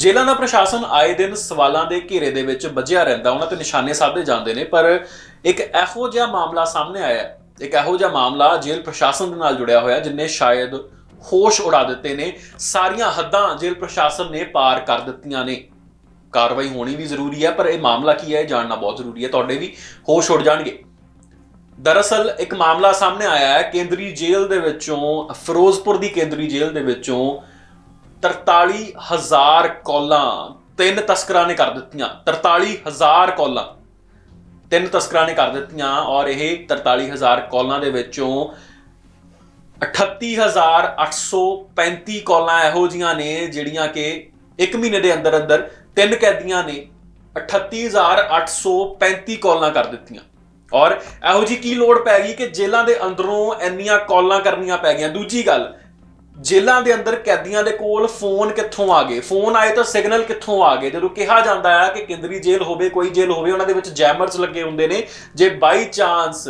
ਜੇਲ੍ਹਾਂ ਦਾ ਪ੍ਰਸ਼ਾਸਨ ਆਏ ਦਿਨ ਸਵਾਲਾਂ ਦੇ ਘੇਰੇ ਦੇ ਵਿੱਚ ਵੱਜਿਆ ਰਹਿੰਦਾ ਉਹਨਾਂ ਤੇ ਨਿਸ਼ਾਨੇ ਸਾਧੇ ਜਾਂਦੇ ਨੇ ਪਰ ਇੱਕ ਇਹੋ ਜਿਹਾ ਮਾਮਲਾ ਸਾਹਮਣੇ ਆਇਆ ਹੈ, ਇੱਕ ਇਹੋ ਜਿਹਾ ਮਾਮਲਾ ਜੇਲ੍ਹ ਪ੍ਰਸ਼ਾਸਨ ਦੇ ਨਾਲ ਜੁੜਿਆ ਹੋਇਆ ਜਿਨੇ ਸ਼ਾਇਦ ਹੋਸ਼ ਉਡਾ ਦਿੱਤੇ ਨੇ ਸਾਰੀਆਂ ਹੱਦਾਂ ਜੇਲ੍ਹ ਪ੍ਰਸ਼ਾਸਨ ਨੇ ਪਾਰ ਕਰ ਦਿੱਤੀਆਂ ਨੇ। ਕਾਰਵਾਈ ਹੋਣੀ ਵੀ ਜ਼ਰੂਰੀ ਹੈ ਪਰ ਇਹ ਮਾਮਲਾ ਕੀ ਹੈ ਇਹ ਜਾਣਨਾ ਬਹੁਤ ਜ਼ਰੂਰੀ ਹੈ। ਤੁਹਾਡੇ ਵੀ ਹੋਸ਼ ਉੱਡ ਜਾਣਗੇ। ਦਰਅਸਲ ਇੱਕ ਮਾਮਲਾ ਸਾਹਮਣੇ ਆਇਆ ਹੈ ਕੇਂਦਰੀ ਜੇਲ੍ਹ ਦੇ ਵਿੱਚੋਂ ਫਿਰੋਜ਼ਪੁਰ ਦੀ ਕੇਂਦਰੀ ਜੇਲ੍ਹ ਦੇ ਵਿੱਚੋਂ 43000 ਕਾਲਾਂ ਤਿੰਨ ਤਸਕਰਾਂ ਨੇ ਕਰ ਦਿੱਤੀਆਂ। 43000 ਕਾਲਾਂ। ਤਿੰਨ ਤਸਕਰਾਂ ਨੇ ਕਰ ਦਿੱਤੀਆਂ ਔਰ ਇਹ 43000 ਕਾਲਾਂ ਦੇ ਵਿੱਚੋਂ 38835 ਕਾਲਾਂ ਇਹੋ ਜੀਆਂ ਨੇ ਜਿਹੜੀਆਂ ਕਿ 1 ਮਹੀਨੇ ਦੇ ਅੰਦਰ ਅੰਦਰ ਤਿੰਨ ਕੈਦੀਆਂ ਨੇ 38835 ਕਾਲਾਂ ਕਰ ਦਿੱਤੀਆਂ। ਔਰ ਇਹੋ ਜੀ ਕੀ ਲੋੜ ਪੈ ਗਈ ਕਿ ਜੇਲ੍ਹਾਂ ਦੇ ਅੰਦਰੋਂ ਇੰਨੀਆਂ ਕਾਲਾਂ ਕਰਨੀਆਂ ਪੈ ਗਈਆਂ। ਦੂਜੀ ਗੱਲ ਜੇਲ੍ਹਾਂ ਦੇ ਅੰਦਰ ਕੈਦੀਆਂ ਦੇ ਕੋਲ ਫੋਨ ਕਿੱਥੋਂ ਆ ਗਏ? ਫੋਨ ਆਏ ਤਾਂ ਸਿਗਨਲ ਕਿੱਥੋਂ ਆ ਗਏ? ਜਦੋਂ ਕਿਹਾ ਜਾਂਦਾ ਹੈ ਕਿ ਕੇਂਦਰੀ ਜੇਲ੍ਹ ਹੋਵੇ, ਕੋਈ ਜੇਲ੍ਹ ਹੋਵੇ, ਉਹਨਾਂ ਦੇ ਵਿੱਚ ਜੈਮਰਸ ਲੱਗੇ ਹੁੰਦੇ ਨੇ। ਜੇ ਬਾਈ ਚਾਂਸ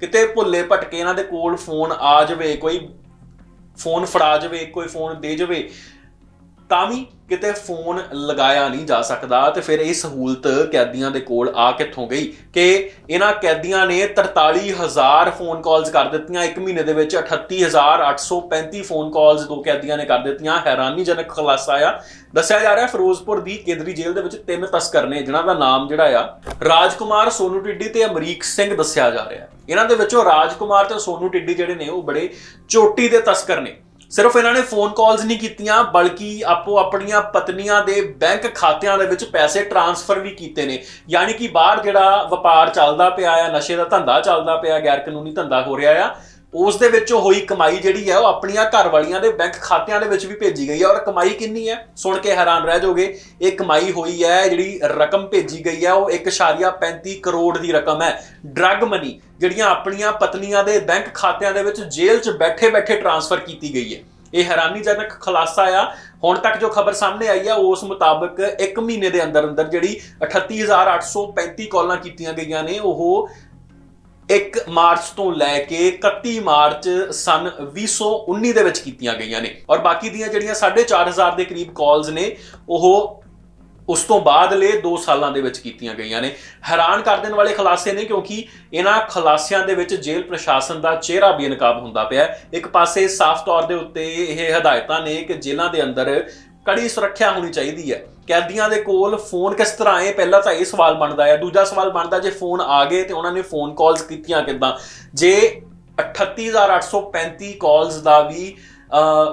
ਕਿਤੇ ਭੁੱਲੇ ਭਟਕੇ ਇਹਨਾਂ ਦੇ ਕੋਲ ਫੋਨ ਆ ਜਾਵੇ, ਕੋਈ ਫੋਨ ਫੜਾ ਜਾਵੇ, ਕੋਈ ਫੋਨ ਦੇ ਜਾਵੇ ਤਾਂ ਵੀ ਕਿਤੇ ਫੋਨ ਲਗਾਇਆ ਨਹੀਂ ਜਾ ਸਕਦਾ ਤੇ ਫਿਰ ਇਹ ਸਹੂਲਤ ਕੈਦੀਆਂ ਦੇ ਕੋਲ ਆ ਕਿੱਥੋਂ ਗਈ ਕਿ ਇਹਨਾਂ ਕੈਦੀਆਂ ਨੇ 43000 ਫੋਨ ਕਾਲਸ ਕਰ ਦਿੱਤੀਆਂ, ਇੱਕ ਮਹੀਨੇ ਦੇ ਵਿੱਚ 38835 ਫੋਨ ਕਾਲਸ ਦੋ ਕੈਦੀਆਂ ਨੇ ਕਰ ਦਿੱਤੀਆਂ, ਹੈਰਾਨੀਜਨਕ ਖੁਲਾਸਾ ਆ। ਦੱਸਿਆ ਜਾ ਰਿਹਾ ਫਿਰੋਜ਼ਪੁਰ ਦੀ ਕੇਂਦਰੀ ਜੇਲ੍ਹ ਦੇ ਵਿੱਚ ਤਿੰਨ ਤਸਕਰ ਨੇ, ਜਿਨ੍ਹਾਂ ਦਾ ਨਾਮ ਜਿਹੜਾ ਆ, ਰਾਜਕੁਮਾਰ ਸੋਨੂ ਟਿੱਡੀ ਤੇ ਅਮਰੀਕ ਸਿੰਘ ਦੱਸਿਆ ਜਾ ਰਿਹਾ। ਇਹਨਾਂ ਦੇ ਵਿੱਚੋਂ ਰਾਜਕੁਮਾਰ ਤੇ ਸੋਨੂ ਟਿੱਡੀ ਜਿਹੜੇ ਨੇ, ਉਹ ਬੜੇ ਚੋਟੀ ਦੇ ਤਸਕਰ ਨੇ। ਸਿਰਫ ਇਹਨਾਂ ਨੇ ਫੋਨ ਕਾਲਸ ਨਹੀਂ ਕੀਤੀਆਂ, ਬਲਕਿ ਆਪੋ ਆਪਣੀਆਂ ਪਤਨੀਆਂ ਦੇ ਬੈਂਕ ਖਾਤਿਆਂ ਦੇ ਵਿੱਚ ਪੈਸੇ ਟਰਾਂਸਫਰ ਵੀ ਕੀਤੇ ਨੇ। ਯਾਨੀ ਕਿ ਬਾਹਰ ਜਿਹੜਾ ਵਪਾਰ ਚੱਲਦਾ ਪਿਆ ਆ, ਨਸ਼ੇ ਦਾ ਧੰਦਾ ਚੱਲਦਾ ਪਿਆ ਗੈਰ ਕਾਨੂੰਨੀ ਧੰਦਾ ਹੋ ਰਿਹਾ ਆ ਉਸ ਦੇ ਵਿੱਚੋਂ ਹੋਈ ਕਮਾਈ ਜਿਹੜੀ ਹੈ ਉਹ ਆਪਣੀਆਂ ਘਰ ਵਾਲੀਆਂ ਦੇ ਬੈਂਕ ਖਾਤਿਆਂ ਦੇ ਵਿੱਚ ਵੀ ਭੇਜੀ ਗਈ ਹੈ ਔਰ ਕਮਾਈ ਕਿੰਨੀ ਹੈ? ਸੁਣ ਕੇ ਹੈਰਾਨ ਰਹਿ ਜਾਓਗੇ, ਇਹ ਕਮਾਈ ਹੋਈ ਹੈ ਜਿਹੜੀ ਰਕਮ ਭੇਜੀ ਗਈ ਹੈ, ਉਹ 1.35 ਕਰੋੜ ਦੀ ਰਕਮ ਹੈ। ਡਰੱਗ ਮਨੀ ਜਿਹੜੀਆਂ ਆਪਣੀਆਂ ਪਤਨੀਆਂ ਦੇ ਬੈਂਕ ਖਾਤਿਆਂ ਦੇ ਵਿੱਚ ਜੇਲ੍ਹ 'ਚ ਬੈਠੇ-ਬੈਠੇ ਟਰਾਂਸਫਰ ਕੀਤੀ ਗਈ ਹੈ। ਇਹ ਹੈਰਾਨੀਜਨਕ ਖੁਲਾਸਾ ਆ। ਹੁਣ ਤੱਕ ਜੋ ਖਬਰ ਸਾਹਮਣੇ ਆਈ ਆ ਉਸ ਮੁਤਾਬਕ 1 ਮਹੀਨੇ ਦੇ ਅੰਦਰ ਅੰਦਰ ਜਿਹੜੀ 38835 ਕਾਲਾਂ ਕੀਤੀਆਂ ਗਈਆਂ ਨੇ, ਉਹ 1 ਮਾਰਚ ਤੋਂ ਲੈ ਕੇ 31 ਮਾਰਚ ਸਨ 2019 ਦੇ ਵਿੱਚ ਕੀਤੀਆਂ ਗਈਆਂ ਨੇ। ਔਰ ਬਾਕੀ ਦੀਆਂ ਜਿਹੜੀਆਂ 4500 ਦੇ ਕਰੀਬ ਕਾਲਸ ਨੇ, ਉਹ ਉਸ ਤੋਂ ਬਾਅਦਲੇ 2 ਸਾਲਾਂ ਦੇ ਵਿੱਚ ਕੀਤੀਆਂ ਗਈਆਂ ਨੇ। ਹੈਰਾਨ ਕਰ ਦੇਣ ਵਾਲੇ ਖੁਲਾਸੇ ਨੇ ਕਿਉਂਕਿ ਇਹਨਾਂ ਖੁਲਾਸਿਆਂ ਦੇ ਵਿੱਚ ਜੇਲ੍ਹ ਪ੍ਰਸ਼ਾਸਨ ਦਾ ਚਿਹਰਾ ਬੇਨਕਾਬ ਹੁੰਦਾ ਪਿਆ ਇੱਕ ਪਾਸੇ ਸਾਫ਼ ਤੌਰ ਦੇ ਉੱਤੇ ਇਹ ਹਦਾਇਤਾਂ ਨੇ ਕਿ ਜੇਲ੍ਹਾਂ ਦੇ ਅੰਦਰ ਕੜੀ ਸੁਰੱਖਿਆ ਹੋਣੀ ਚਾਹੀਦੀ ਹੈ। ਕੈਦੀਆਂ ਦੇ ਕੋਲ ਫੋਨ ਕਿਸ ਤਰ੍ਹਾਂ ਆਏ ਪਹਿਲਾ ਤਾਂ ਇਹ ਸਵਾਲ ਬਣਦਾ ਹੈ ਦੂਜਾ ਸਵਾਲ ਬਣਦਾ, ਜੇ ਫੋਨ ਆ ਗਏ ਤੇ ਉਹਨਾਂ ਨੇ ਫੋਨ ਕਾਲਸ ਕੀਤੀਆਂ ਕਿੱਦਾਂ? ਜੇ 38835 ਕਾਲਸ ਦਾ ਵੀ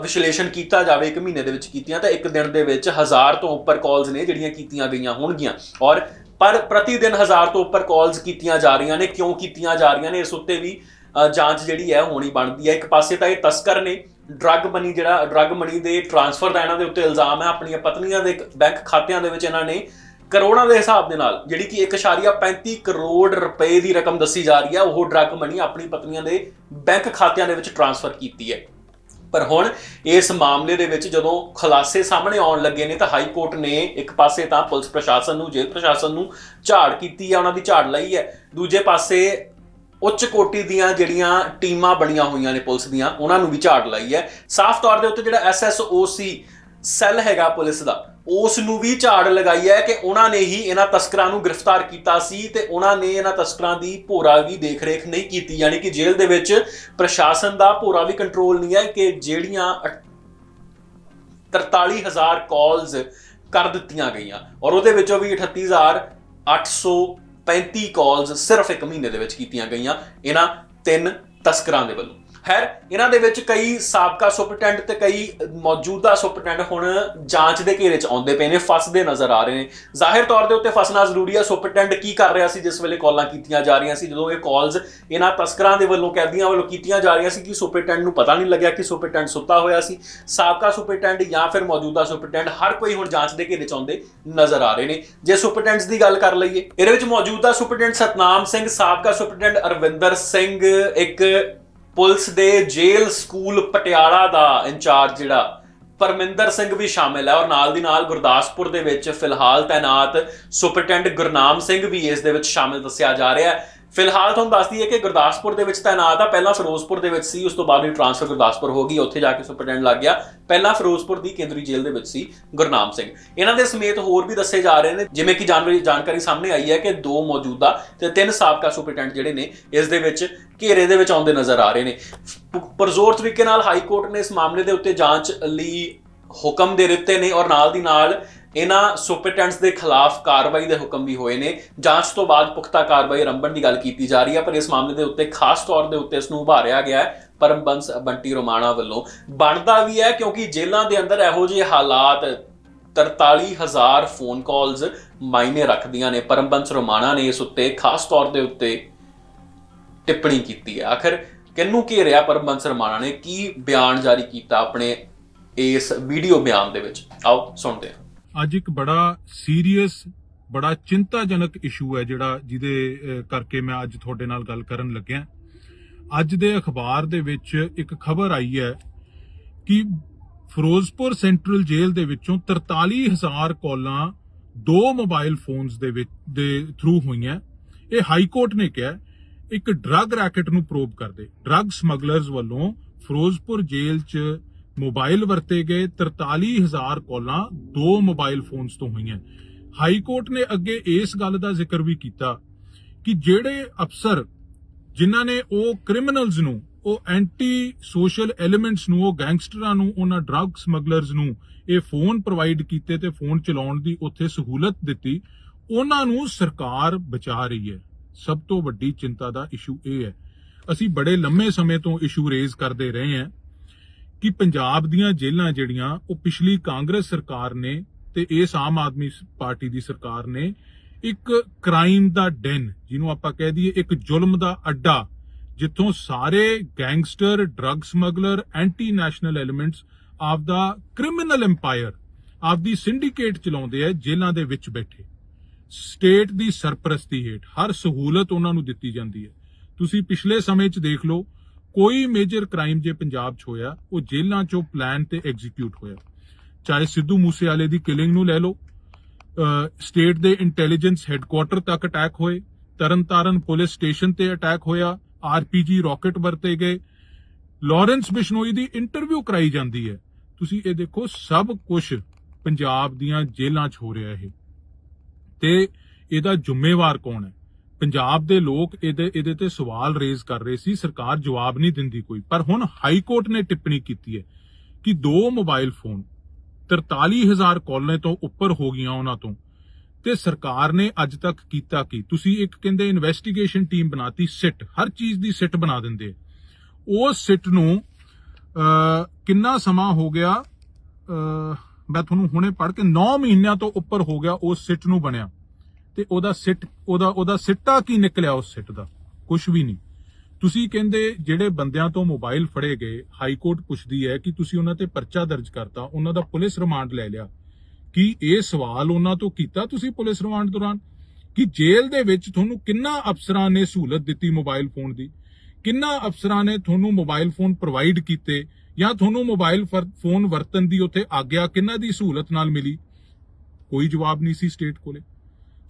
ਵਿਸ਼ਲੇਸ਼ਣ ਕੀਤਾ ਜਾਵੇ ਇੱਕ ਮਹੀਨੇ ਦੇ ਵਿੱਚ ਕੀਤੀਆਂ, ਤਾਂ ਇੱਕ ਦਿਨ ਦੇ ਵਿੱਚ ਹਜ਼ਾਰ ਤੋਂ ਉੱਪਰ ਕਾਲਸ ਨੇ ਜਿਹੜੀਆਂ ਕੀਤੀਆਂ ਗਈਆਂ ਹੋਣਗੀਆਂ। ਔਰ ਪਰ ਪ੍ਰਤੀ ਦਿਨ ਹਜ਼ਾਰ ਤੋਂ ਉੱਪਰ ਕਾਲਸ ਕੀਤੀਆਂ ਜਾ ਰਹੀਆਂ ਨੇ। ਕਿਉਂ ਕੀਤੀਆਂ ਜਾ ਰਹੀਆਂ ਨੇ? ਇਸ ਉੱਤੇ ਵੀ ਜਾਂਚ ਜਿਹੜੀ ਹੈ ਹੋਣੀ ਬਣਦੀ ਹੈ। ਇੱਕ ਪਾਸੇ ਤਾਂ ਇਹ ਤਸਕਰ ਨੇ ਡਰੱਗ ਮਨੀ ਜਿਹੜਾ ਡਰੱਗ ਮਨੀ ਦੇ ਟ੍ਰਾਂਸਫਰ ਦਾ ਇਹਨਾਂ ਦੇ ਉੱਤੇ ਇਲਜ਼ਾਮ ਹੈ। ਆਪਣੀਆਂ ਪਤਨੀਆਂ ਦੇ ਬੈਂਕ ਖਾਤਿਆਂ ਦੇ ਵਿੱਚ ਇਹਨਾਂ ਨੇ ਕਰੋੜਾਂ ਦੇ ਹਿਸਾਬ ਦੇ ਨਾਲ, ਜਿਹੜੀ ਕਿ 1.35 ਕਰੋੜ ਰੁਪਏ ਦੀ ਰਕਮ ਦੱਸੀ ਜਾ ਰਹੀ ਹੈ, ਉਹ ਡਰੱਗ ਮਨੀ ਆਪਣੀ ਪਤਨੀਆਂ ਦੇ ਬੈਂਕ ਖਾਤਿਆਂ ਦੇ ਵਿੱਚ ਟ੍ਰਾਂਸਫਰ ਕੀਤੀ ਹੈ। ਪਰ ਹੁਣ ਇਸ ਮਾਮਲੇ ਦੇ ਵਿੱਚ ਜਦੋਂ ਖੁਲਾਸੇ ਸਾਹਮਣੇ ਆਉਣ ਲੱਗੇ ਨੇ ਤਾਂ ਹਾਈ ਕੋਰਟ ਨੇ ਇੱਕ ਪਾਸੇ ਤਾਂ ਪੁਲਿਸ ਪ੍ਰਸ਼ਾਸਨ ਨੂੰ, ਜੇਲ੍ਹ ਪ੍ਰਸ਼ਾਸਨ ਨੂੰ ਝਾੜ ਕੀਤੀ ਹੈ, ਉਹਨਾਂ ਦੀ ਝਾੜ ਲਈ ਹੈ। ਦੂਜੇ ਪਾਸੇ ਉੱਚ ਕੋਟੀ ਦੀਆਂ ਜਿਹੜੀਆਂ ਟੀਮਾਂ ਬਣੀਆਂ ਹੋਈਆਂ ਨੇ ਪੁਲਿਸ ਦੀਆਂ, ਉਹਨਾਂ ਨੂੰ ਵੀ ਝਾੜ ਲਾਈ ਹੈ। ਸਾਫ਼ ਤੌਰ ਦੇ ਉੱਤੇ ਜਿਹੜਾ ਐਸਐਸਓਸੀ ਸੈੱਲ ਹੈਗਾ ਪੁਲਿਸ ਦਾ, ਉਸ ਨੂੰ ਵੀ ਝਾੜ ਲਗਾਈ ਹੈ ਕਿ ਉਹਨਾਂ ਨੇ ਹੀ ਇਹਨਾਂ ਤਸਕਰਾਂ ਨੂੰ ਗ੍ਰਿਫਤਾਰ ਕੀਤਾ ਸੀ ਤੇ ਉਹਨਾਂ ਨੇ ਇਹਨਾਂ ਤਸਕਰਾਂ ਦੀ ਭੋਰਾ ਵੀ ਦੇਖਰੇਖ ਨਹੀਂ ਕੀਤੀ, ਯਾਨੀ ਕਿ ਜੇਲ੍ਹ ਦੇ ਵਿੱਚ ਪ੍ਰਸ਼ਾਸਨ ਦਾ ਭੋਰਾ ਵੀ ਕੰਟਰੋਲ ਨਹੀਂ ਹੈ ਕਿ ਜਿਹੜੀਆਂ 43000 ਕਾਲਸ ਕਰ ਦਿੱਤੀਆਂ ਗਈਆਂ। ਔਰ ਉਹਦੇ ਵਿੱਚੋਂ ਵੀ 38835 ਕਾਲਸ ਸਿਰਫ ਇੱਕ ਮਹੀਨੇ ਦੇ ਵਿੱਚ ਕੀਤੀਆਂ ਗਈਆਂ। ਇਹਨਾਂ ਤਿੰਨ ਤਸਕਰਾਂ ਦੇ ਵੱਲੋਂ। ਖੈਰ, ਇਹਨਾਂ ਦੇ ਵਿੱਚ ਕਈ ਸਾਬਕਾ ਸੁਪਰਟੈਂਡ ਤੇ ਕਈ ਮੌਜੂਦਾ ਸੁਪਰਟੈਂਡ ਹੁਣ ਜਾਂਚ ਦੇ ਘੇਰੇ 'ਚ ਆਉਂਦੇ ਪਏ ਨੇ, ਫਸਦੇ ਨਜ਼ਰ ਆ ਰਹੇ ਨੇ। ਜ਼ਾਹਿਰ ਤੌਰ ਦੇ ਉੱਤੇ ਫਸਣਾ ਜ਼ਰੂਰੀ ਹੈ ਸੁਪਰਟੈਂਡ ਕੀ ਕਰ ਰਿਹਾ ਸੀ, ਜਿਸ ਵੇਲੇ ਕਾਲਾਂ ਕੀਤੀਆਂ ਜਾ ਰਹੀਆਂ ਸੀ, ਜਦੋਂ ਇਹ ਕਾਲਸ ਇਹਨਾਂ ਤਸਕਰਾਂ ਦੇ ਵੱਲੋਂ, ਕੈਦੀਆਂ ਵੱਲੋਂ ਕੀਤੀਆਂ ਜਾ ਰਹੀਆਂ ਸੀ ਕਿ ਸੁਪਰਟੈਂਡ ਨੂੰ ਪਤਾ ਨਹੀਂ ਲੱਗਿਆ ਕਿ ਸੁਪਰਟੈਂਡ ਸੁੱਤਾ ਹੋਇਆ ਸੀ। ਸਾਬਕਾ ਸੁਪਰਟੈਂਡ ਜਾਂ ਫਿਰ ਮੌਜੂਦਾ ਸੁਪਰਟੈਂਡ ਹਰ ਕੋਈ ਹੁਣ ਜਾਂਚ ਦੇ ਘੇਰੇ 'ਚ ਆਉਂਦੇ ਨਜ਼ਰ ਆ ਰਹੇ ਨੇ। ਜੇ ਸੁਪਰਟੈਂਡਸ ਦੀ ਗੱਲ ਕਰ ਲਈਏ, ਇਹਦੇ ਵਿੱਚ ਮੌਜੂਦਾ ਸੁਪਰਟੈਂਡ ਸਤਨਾਮ ਸਿੰਘ, ਸਾਬਕਾ ਸੁਪਰਟੈਂਡ ਅਰਵਿੰਦਰ ਸਿੰਘ, ਇੱਕ ਪੁਲਿਸ ਦੇ ਜੇਲ੍ਹ ਸਕੂਲ ਪਟਿਆਲਾ ਦਾ ਇੰਚਾਰਜ ਜਿਹੜਾ ਪਰਮਿੰਦਰ ਸਿੰਘ ਵੀ ਸ਼ਾਮਿਲ ਹੈ ਔਰ ਨਾਲ ਦੀ ਨਾਲ ਗੁਰਦਾਸਪੁਰ ਦੇ ਵਿੱਚ ਫਿਲਹਾਲ ਤਾਇਨਾਤ ਸੁਪਰਟੈਂਡ ਗੁਰਨਾਮ ਸਿੰਘ ਵੀ ਇਸ ਦੇ ਵਿੱਚ ਸ਼ਾਮਿਲ ਦੱਸਿਆ ਜਾ ਰਿਹਾ ਹੈ। ਫਿਲਹਾਲ ਤੁਹਾਨੂੰ ਦੱਸ ਦਈਏ ਕਿ ਗੁਰਦਾਸਪੁਰ ਦੇ ਵਿੱਚ ਤਾਇਨਾਤ ਆ। ਪਹਿਲਾਂ ਫਿਰੋਜ਼ਪੁਰ ਦੇ ਵਿੱਚ ਸੀ, ਉਸ ਤੋਂ ਬਾਅਦ ਇਹ ਟ੍ਰਾਂਸਫਰ ਗੁਰਦਾਸਪੁਰ ਹੋ ਗਈ, ਉੱਥੇ ਜਾ ਕੇ ਸੁਪਰਡੈਂਟ ਲੱਗ ਗਿਆ। ਪਹਿਲਾਂ ਫਿਰੋਜ਼ਪੁਰ ਦੀ ਕੇਂਦਰੀ ਜੇਲ੍ਹ ਦੇ ਵਿੱਚ ਸੀ ਗੁਰਨਾਮ ਸਿੰਘ। ਇਹਨਾਂ ਦੇ ਸਮੇਤ ਹੋਰ ਵੀ ਦੱਸੇ ਜਾ ਰਹੇ ਨੇ, ਜਿਵੇਂ ਕਿ ਜਾਣਕਾਰੀ ਜਾਣਕਾਰੀ ਸਾਹਮਣੇ ਆਈ ਹੈ ਕਿ ਦੋ ਮੌਜੂਦਾ ਤੇ ਤਿੰਨ ਸਾਬਕਾ ਸੁਪਰਡੈਂਟ ਜਿਹੜੇ ਨੇ, ਇਸ ਦੇ ਵਿੱਚ ਘੇਰੇ ਦੇ ਵਿੱਚ ਆਉਂਦੇ ਨਜ਼ਰ ਆ ਰਹੇ ਨੇ। ਪਰਜ਼ੋਰ ਤਰੀਕੇ ਨਾਲ ਹਾਈ ਕੋਰਟ ਨੇ ਇਸ ਮਾਮਲੇ ਦੇ ਉੱਤੇ ਜਾਂਚ ਲਈ ਹੁਕਮ ਦੇ ਦਿੱਤੇ ਨੇ ਔਰ ਨਾਲ ਦੀ ਨਾਲ ਇਹਨਾਂ ਸੁਪਰਟੈਂਟਸ ਦੇ ਖਿਲਾਫ ਕਾਰਵਾਈ ਦੇ ਹੁਕਮ ਵੀ ਹੋਏ ਨੇ। ਜਾਂਚ ਤੋਂ ਬਾਅਦ ਪੁਖਤਾ ਕਾਰਵਾਈ ਆਰੰਭਣ ਦੀ ਗੱਲ ਕੀਤੀ ਜਾ ਰਹੀ ਹੈ, ਪਰ ਇਸ ਮਾਮਲੇ ਦੇ ਉੱਤੇ ਖਾਸ ਤੌਰ ਦੇ ਉੱਤੇ ਇਸ ਨੂੰ ਉਭਾਰਿਆ ਗਿਆ ਹੈ ਪਰਮਬੰਸ ਬੰਟੀ ਰੋਮਾਣਾ ਵੱਲੋਂ। ਬਣਦਾ ਵੀ ਹੈ ਕਿਉਂਕਿ ਜੇਲ੍ਹਾਂ ਦੇ ਅੰਦਰ ਇਹੋ ਜਿਹੇ ਹਾਲਾਤ 43000 ਫੋਨ ਕਾਲਸ ਮਾਇਨੇ ਰੱਖਦੀਆਂ ਨੇ। ਪਰਮਬੰਸ ਰੋਮਾਣਾ ਨੇ ਇਸ ਉੱਤੇ ਖਾਸ ਤੌਰ ਦੇ ਉੱਤੇ ਟਿੱਪਣੀ ਕੀਤੀ ਹੈ। ਆਖਰ ਕਿੰਨੂੰ ਘੇਰਿਆ ਪਰਮਬੰਸ ਰੋਮਾਣਾ ਨੇ? ਕੀ ਬਿਆਨ ਜਾਰੀ ਕੀਤਾ ਆਪਣੇ ਇਸ ਵੀਡੀਓ ਬਿਆਨ ਦੇ ਵਿੱਚ? ਆਓ ਸੁਣਦੇ ਹਾਂ। ਅੱਜ ਇੱਕ ਬੜਾ ਸੀਰੀਅਸ ਬੜਾ ਚਿੰਤਾਜਨਕ ਇਸ਼ੂ ਹੈ ਜਿਹੜਾ ਜਿਹਦੇ ਕਰਕੇ ਮੈਂ ਅੱਜ ਤੁਹਾਡੇ ਨਾਲ ਗੱਲ ਕਰਨ ਲੱਗਿਆ। ਅੱਜ ਦੇ ਅਖਬਾਰ ਦੇ ਵਿੱਚ ਇੱਕ ਖਬਰ ਆਈ ਹੈ ਕਿ ਫਿਰੋਜ਼ਪੁਰ ਸੈਂਟਰਲ ਜੇਲ੍ਹ ਦੇ ਵਿੱਚੋਂ 43000 ਕਾਲਾਂ ਦੋ ਮੋਬਾਈਲ ਫੋਨਸ ਦੇ ਵਿੱਚ, ਦੇ ਥਰੂ ਹੋਈਆਂ। ਇਹ ਹਾਈ ਕੋਰਟ ਨੇ ਕਿਹਾ, ਇੱਕ ਡਰੱਗ ਰੈਕਟ ਨੂੰ ਪ੍ਰੋਬ ਕਰਦੇ। ਡਰੱਗ ਸਮਗਲਰਸ ਵੱਲੋਂ ਫਿਰੋਜ਼ਪੁਰ ਜੇਲ੍ਹ 'ਚ ਮੋਬਾਈਲ ਵਰਤੇ ਗਏ 43000 ਕਾਲਾਂ ਦੋ ਮੋਬਾਈਲ ਫੋਨਸ ਤੋਂ ਹੋਈਆਂ। ਹਾਈ ਕੋਰਟ ਨੇ ਅੱਗੇ ਇਸ ਗੱਲ ਦਾ ਜ਼ਿਕਰ ਵੀ ਕੀਤਾ ਕਿ ਜਿਹੜੇ ਅਫਸਰ ਜਿਨ੍ਹਾਂ ਨੇ ਉਹ ਕ੍ਰਿਮੀਨਲਸ ਨੂੰ, ਉਹ ਐਂਟੀ ਸੋਸ਼ਲ ਐਲੀਮੈਂਟਸ ਨੂੰ, ਉਹ ਗੈਂਗਸਟਰਾਂ ਨੂੰ, ਉਹਨਾਂ ਡਰੱਗ ਸਮਗਲਰਸ ਨੂੰ ਇਹ ਫੋਨ ਪ੍ਰੋਵਾਈਡ ਕੀਤੇ ਤੇ ਫੋਨ ਚਲਾਉਣ ਦੀ ਉੱਥੇ ਸਹੂਲਤ ਦਿੱਤੀ, ਉਹਨਾਂ ਨੂੰ ਸਰਕਾਰ ਬਚਾ ਰਹੀ ਹੈ। ਸਭ ਤੋਂ ਵੱਡੀ ਚਿੰਤਾ ਦਾ ਇਸ਼ੂ ਇਹ ਹੈ। ਅਸੀਂ ਬੜੇ ਲੰਮੇ ਸਮੇਂ ਤੋਂ ਇਸ਼ੂ ਰੇਜ਼ ਕਰਦੇ ਰਹੇ ਹਾਂ। ਕਿ ਪੰਜਾਬ ਦੀਆਂ ਜੇਲ੍ਹਾਂ ਜਿਹੜੀਆਂ, ਉਹ ਪਿਛਲੀ ਕਾਂਗਰਸ ਸਰਕਾਰ ਨੇ ਤੇ ਇਸ ਆਮ ਆਦਮੀ ਪਾਰਟੀ ਦੀ ਸਰਕਾਰ ਨੇ ਇੱਕ ਕ੍ਰਾਈਮ ਦਾ ਡੈਨ, ਜਿਹਨੂੰ ਆਪਾਂ ਕਹਿ ਦਈਏ ਇੱਕ ਜ਼ੁਲਮ ਦਾ ਅੱਡਾ, ਜਿੱਥੋਂ ਸਾਰੇ gangster drug smuggler anti national elements of the criminal empire of ਦੀ ਸਿੰਡੀਕੇਟ ਚਲਾਉਂਦੇ ਆ, ਜੇਲ੍ਹਾਂ ਦੇ ਵਿੱਚ ਬੈਠੇ। ਸਟੇਟ ਦੀ ਸਰਪ੍ਰਸਤੀ ਹੇਠ ਹਰ ਸਹੂਲਤ ਉਹਨਾਂ ਨੂੰ ਦਿੱਤੀ ਜਾਂਦੀ ਹੈ। ਤੁਸੀਂ ਪਿਛਲੇ ਸਮੇਂ 'ਚ ਦੇਖ ਲਓ ਕੋਈ ਮੇਜਰ ਕ੍ਰਾਈਮ ਜੇ ਪੰਜਾਬ 'ਚ ਹੋਇਆ, ਉਹ ਜੇਲ੍ਹਾਂ 'ਚੋਂ ਪਲਾਨ ਤੇ ਐਗਜ਼ੀਕਿਊਟ ਹੋਇਆ। ਚਾਹੇ ਸਿੱਧੂ ਮੂਸੇਵਾਲੇ ਦੀ ਕਿਲਿੰਗ ਨੂੰ ਲੈ ਲਓ ਸਟੇਟ ਦੇ ਇੰਟੈਲੀਜੈਂਸ ਹੈੱਡਕੁਆਟਰ ਤੱਕ ਅਟੈਕ ਹੋਏ, ਤਰਨਤਾਰਨ ਪੁਲਿਸ ਸਟੇਸ਼ਨ ਤੇ ਅਟੈਕ ਹੋਇਆ ਆਰਪੀਜੀ ਰਾਕਟ ਵਰਤੇ ਗਏ ਲਾਰੈਂਸ ਬਿਸ਼ਨੋਈ ਦੀ ਇੰਟਰਵਿਊ ਕਰਾਈ ਜਾਂਦੀ ਹੈ। ਤੁਸੀਂ ਇਹ ਦੇਖੋ, ਸਭ ਕੁਝ ਪੰਜਾਬ ਦੀਆਂ ਜੇਲ੍ਹਾਂ 'ਚ ਹੋ ਰਿਹਾ ਇਹ। ਤੇ ਇਹਦਾ ਜ਼ਿੰਮੇਵਾਰ ਕੌਣ ਹੈ? ਪੰਜਾਬ ਦੇ ਲੋਕ ਇਹਦੇ ਇਹਦੇ ਤੇ ਸਵਾਲ ਰੇਜ਼ ਕਰ ਰਹੇ ਸੀ, ਸਰਕਾਰ ਜਵਾਬ ਨਹੀਂ ਦਿੰਦੀ ਕੋਈ। ਪਰ ਹੁਣ ਹਾਈ ਕੋਰਟ ਨੇ ਟਿੱਪਣੀ ਕੀਤੀ ਹੈ ਕਿ ਦੋ ਮੋਬਾਈਲ ਫੋਨ 43000 ਕਾਲਾਂ ਤੋਂ ਉੱਪਰ ਹੋ ਗਈਆਂ ਉਹਨਾਂ ਤੋਂ ਤੇ ਸਰਕਾਰ ਨੇ ਅੱਜ ਤੱਕ ਕੀਤਾ ਕੀ? ਤੁਸੀਂ ਇੱਕ ਕਹਿੰਦੇ ਇਨਵੈਸਟੀਗੇਸ਼ਨ ਟੀਮ ਬਣਾਤੀ, ਸਿਟ, ਹਰ ਚੀਜ਼ ਦੀ ਸਿਟ ਬਣਾ ਦਿੰਦੇ ਉਹ ਉਸ ਸਿਟ ਨੂੰ ਕਿੰਨਾ ਸਮਾਂ ਹੋ ਗਿਆ? ਮੈਂ ਤੁਹਾਨੂੰ ਹੁਣੇ ਪੜ੍ਹ ਕੇ 9 ਮਹੀਨਿਆਂ ਤੋਂ ਉੱਪਰ ਹੋ ਗਿਆ ਉਸ ਸਿਟ ਨੂੰ ਬਣਿਆ। ਤੇ ਉਹਦਾ ਸਿੱਟ, ਉਹਦਾ ਉਹਦਾ ਸਿੱਟਾ ਕੀ ਨਿਕਲਿਆ ਉਸ ਸਿੱਟ ਦਾ? ਕੁਝ ਵੀ ਨਹੀਂ। ਤੁਸੀਂ ਕਹਿੰਦੇ ਜਿਹੜੇ ਬੰਦਿਆਂ ਤੋਂ ਮੋਬਾਈਲ ਫੜੇ ਗਏ, ਹਾਈ ਕੋਰਟ ਪੁੱਛਦੀ ਹੈ ਕਿ ਤੁਸੀਂ ਉਹਨਾਂ ਤੇ ਪਰਚਾ ਦਰਜ ਕਰਤਾ, ਉਹਨਾਂ ਦਾ ਪੁਲਿਸ ਰਿਮਾਂਡ ਲੈ ਲਿਆ। ਕੀ ਇਹ ਸਵਾਲ ਉਹਨਾਂ ਤੋਂ ਕੀਤਾ ਤੁਸੀਂ ਪੁਲਿਸ ਰਿਮਾਂਡ ਦੌਰਾਨ? ਕਿ ਜੇਲ੍ਹ ਦੇ ਵਿੱਚ ਤੁਹਾਨੂੰ ਕਿੰਨਾ ਅਫਸਰਾਂ ਨੇ ਸਹੂਲਤ ਦਿੱਤੀ ਮੋਬਾਈਲ ਫੋਨ ਦੀ? ਕਿੰਨਾ ਅਫਸਰਾਂ ਨੇ ਤੁਹਾਨੂੰ ਮੋਬਾਈਲ ਫੋਨ ਪ੍ਰੋਵਾਈਡ ਕੀਤੇ? ਜਾਂ ਤੁਹਾਨੂੰ ਮੋਬਾਈਲ ਫਰ- ਫੋਨ ਵਰਤਣ ਦੀ ਉੱਥੇ ਆਗਿਆ ਕਿੰਨਾ ਦੀ ਸਹੂਲਤ ਨਾਲ ਮਿਲੀ? ਕੋਈ ਜਵਾਬ ਨਹੀਂ ਸੀ ਸਟੇਟ ਕੋਲੇ।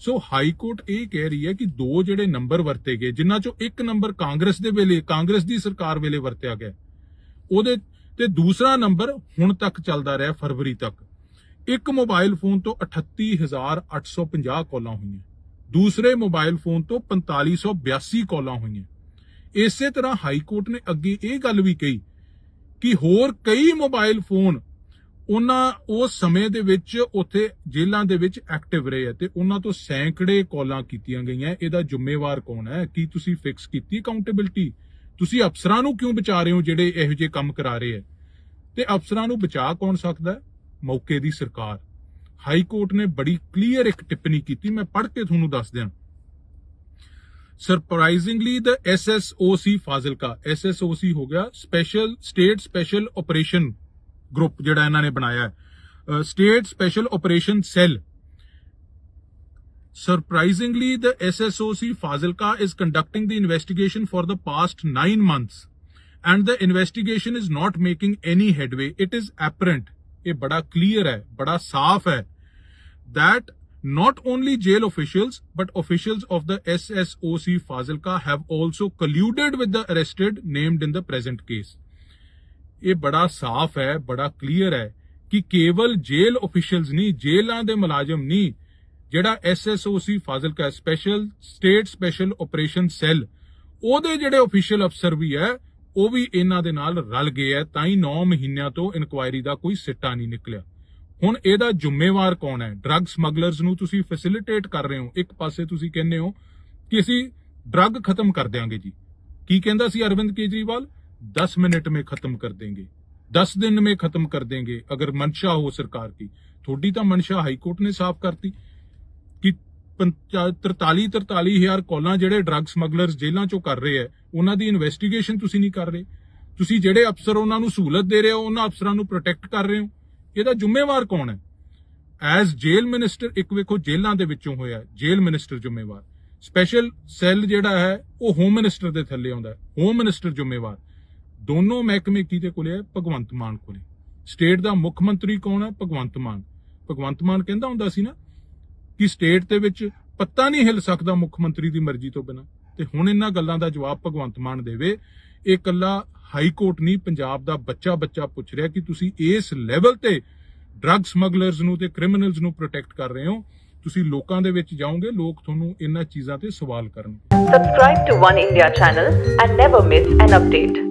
ਸੋ ਹਾਈ ਕੋਰਟ ਇਹ ਕਹਿ ਰਹੀ ਹੈ ਕਿ ਦੋ ਜਿਹੜੇ ਨੰਬਰ ਵਰਤੇ ਗਏ, ਜਿਨ੍ਹਾਂ ਚੋਂ ਇੱਕ ਨੰਬਰ ਕਾਂਗਰਸ ਦੇ ਵੇਲੇ, ਕਾਂਗਰਸ ਦੀ ਸਰਕਾਰ ਵੇਲੇ ਵਰਤਿਆ ਗਿਆ। ਉਹਦੇ ਤੇ ਦੂਸਰਾ ਨੰਬਰ ਹੁਣ ਤੱਕ ਚੱਲਦਾ ਰਿਹਾ, ਫਰਵਰੀ ਤੱਕ। ਇੱਕ ਮੋਬਾਈਲ ਫੋਨ ਤੋਂ 38850 ਕਾਲਾਂ ਹੋਈਆਂ। ਦੂਸਰੇ ਮੋਬਾਈਲ ਫੋਨ ਤੋਂ 4582 ਕਾਲਾਂ ਹੋਈਆਂ। ਇਸੇ ਤਰ੍ਹਾਂ ਹਾਈ ਕੋਰਟ ਨੇ ਅੱਗੇ ਇਹ ਗੱਲ ਵੀ ਕਹੀ ਕਿ ਹੋਰ ਕਈ ਮੋਬਾਈਲ ਫੋਨ ਉਹਨਾਂ ਉਸ ਸਮੇਂ ਦੇ ਵਿੱਚ ਉੱਥੇ ਜੇਲ੍ਹਾਂ ਦੇ ਵਿੱਚ ਐਕਟਿਵ ਰਹੇ ਆ ਤੇ ਉਹਨਾਂ ਤੋਂ ਸੈਂਕੜੇ ਕਾਲਾਂ ਕੀਤੀਆਂ ਗਈਆਂ। ਇਹਦਾ ਜ਼ਿੰਮੇਵਾਰ ਕੌਣ ਹੈ? ਕੀ ਤੁਸੀਂ ਫਿਕਸ ਕੀਤੀ ਅਕਾਊਂਟੇਬਿਲਟੀ ਤੁਸੀਂ ਅਫਸਰਾਂ ਨੂੰ ਕਿਉਂ ਬਚਾ ਰਹੇ ਹੋ ਜਿਹੜੇ ਇਹੋ ਜਿਹੇ ਕੰਮ ਕਰਾ ਰਹੇ ਹੈ ਤੇ ਅਫਸਰਾਂ ਨੂੰ ਬਚਾ ਕੌਣ ਸਕਦਾ? ਮੌਕੇ ਦੀ ਸਰਕਾਰ। ਹਾਈ ਕੋਰਟ ਨੇ ਬੜੀ ਕਲੀਅਰ ਇੱਕ ਟਿੱਪਣੀ ਕੀਤੀ, ਮੈਂ ਪੜ੍ਹ ਕੇ ਤੁਹਾਨੂੰ ਦੱਸ ਦਿਆਂ। Surprisingly the SSOC Fazilka SSOC ਹੋ ਗਿਆ special state special operation group ਜਿਹੜਾ ਇਹਨਾਂ ਨੇ ਬਣਾਇਆ ਹੈ state special operation cell Surprisingly, the SSOC Fazilka is conducting the investigation for the past nine months, and the investigation is not making any headway. It is apparent, ਇਹ ਬੜਾ clear ਹੈ, ਬੜਾ ਸਾਫ਼ ਹੈ, that Not only jail officials, but officials of the SSOC Fazilka have also colluded with the arrested named in the present case. ਇਹ ਬੜਾ ਸਾਫ਼ ਹੈ, ਬੜਾ ਕਲੀਅਰ ਹੈ ਕਿ ਕੇਵਲ ਜੇਲ ਅਫੀਸ਼ੀਅਲਸ ਨਹੀਂ ਜੇਲਾਂ ਦੇ ਮੁਲਾਜ਼ਮ ਨਹੀਂ, ਜਿਹੜਾ SSOC Fazilka special state special operation cell ਉਹਦੇ ਜਿਹੜੇ ਅਫੀਸ਼ੀਅਲ ਅਫਸਰ ਵੀ ਹੈ, ਉਹ ਵੀ ਇਹਨਾਂ ਦੇ ਨਾਲ ਰਲ ਗਏ ਹੈ, ਤਾਂ ਹੀ 9 ਮਹੀਨਿਆਂ ਤੋਂ ਇਨਕੁਆਇਰੀ ਦਾ ਕੋਈ ਸਿੱਟਾ ਨਹੀਂ ਨਿਕਲਿਆ। ਹੁਣ ਇਹਦਾ ਜ਼ਿੰਮੇਵਾਰ ਕੌਣ ਹੈ? ਡਰੱਗ ਸਮਗਲਰਸ ਨੂੰ ਤੁਸੀਂ ਫੈਸਿਲਿਟੇਟ ਕਰ ਰਹੇ ਹੋ। ਇੱਕ ਪਾਸੇ ਤੁਸੀਂ ਕਹਿੰਦੇ ਹੋ ਕਿ ਅਸੀਂ ਡਰੱਗ ਖਤਮ ਕਰ ਦਿਆਂਗੇ ਜੀ। ਕੀ ਕਹਿੰਦਾ ਸੀ ਅਰਵਿੰਦ ਕੇਜਰੀਵਾਲ? 10 मिनट में खत्म कर देंगे 10 दिन में खत्म कर देंगे अगर मंशा हो सरकार की थोड़ी ਤਾਂ ਮਨਸ਼ਾ ਹਾਈ ਕੋਰਟ ਨੇ ਸਾਫ਼ ਕਰਤੀ ਕਿ 43 43 ਹਜ਼ਾਰ ਕਾਲਾਂ ਜਿਹੜੇ ਡਰੱਗ ਸਮਗਲਰਸ ਜੇਲ੍ਹਾਂ ਚੋਂ ਕਰ ਰਹੇ ਆ ਉਹਨਾਂ ਦੀ ਇਨਵੈਸਟੀਗੇਸ਼ਨ ਤੁਸੀਂ ਨਹੀਂ ਕਰ ਰਹੇ ਤੁਸੀਂ ਜਿਹੜੇ ਅਫਸਰ ਉਹਨਾਂ ਨੂੰ ਸਹੂਲਤ ਦੇ ਰਹੇ ਹੋ ਉਹਨਾਂ ਅਫਸਰਾਂ ਨੂੰ ਪ੍ਰੋਟੈਕਟ ਕਰ ਰਹੇ ਹੋ ਇਹਦਾ ਜ਼ਿੰਮੇਵਾਰ ਕੌਣ ਹੈ ਐਜ਼ ਜੇਲ ਮਿਨਿਸਟਰ ਇੱਕ ਵੇਖੋ ਜੇਲ੍ਹਾਂ ਦੇ ਵਿੱਚੋਂ ਹੋਇਆ ਜੇਲ ਮਿਨਿਸਟਰ ਜ਼ਿੰਮੇਵਾਰ ਸਪੈਸ਼ਲ ਸੈੱਲ ਜਿਹੜਾ ਹੈ ਉਹ ਹੋਮ ਮਿਨਿਸਟਰ ਦੇ ਥੱਲੇ ਆਉਂਦਾ ਹੈ ਹੋਮ ਮਿਨਿਸਟਰ ਜ਼ਿੰਮੇਵਾਰ ਦੋਨੋਂ ਮਹਿਕਮੇ ਕਿਹਦੇ ਕੋਲੇ ਹੈ, ਭਗਵੰਤ ਮਾਨ ਕੋਲੇ ਸਟੇਟ ਦਾ ਮੁੱਖ ਮੰਤਰੀ ਕੌਣ ਹੈ? ਭਗਵੰਤ ਮਾਨ। ਭਗਵੰਤ ਮਾਨ ਕਹਿੰਦਾ ਹੁੰਦਾ ਸੀ ਨਾ ਕਿ ਸਟੇਟ ਦੇ ਵਿੱਚ ਪੱਤਾ ਨਹੀਂ ਹਿੱਲ ਸਕਦਾ ਮੁੱਖ ਮੰਤਰੀ ਦੀ ਮਰਜ਼ੀ ਤੋਂ ਬਿਨਾ। ਤੇ ਹੁਣ ਇਹਨਾਂ ਗੱਲਾਂ ਦਾ ਜਵਾਬ ਭਗਵੰਤ ਮਾਨ ਦੇਵੇ। ਇਹ ਕੱਲਾ ਹਾਈ ਕੋਰਟ ਨਹੀਂ, ਪੰਜਾਬ ਦਾ ਬੱਚਾ ਬੱਚਾ ਪੁੱਛ ਰਿਹਾ ਕਿ ਤੁਸੀਂ ਇਸ ਲੈਵਲ ਤੇ ਡਰੱਗ ਸਮਗਲਰਸ ਨੂੰ ਤੇ ਕ੍ਰਿਮੀਨਲਸ ਨੂੰ ਪ੍ਰੋਟੈਕਟ ਕਰ ਰਹੇ ਹੋ? ਤੁਸੀਂ ਲੋਕਾਂ ਦੇ ਵਿੱਚ ਜਾਓਗੇ, ਲੋਕ ਤੁਹਾਨੂੰ ਇਹਨਾਂ ਚੀਜ਼ਾਂ ਤੇ ਸਵਾਲ ਕਰਨਗੇ। Subscribe to One India channel and never miss an update.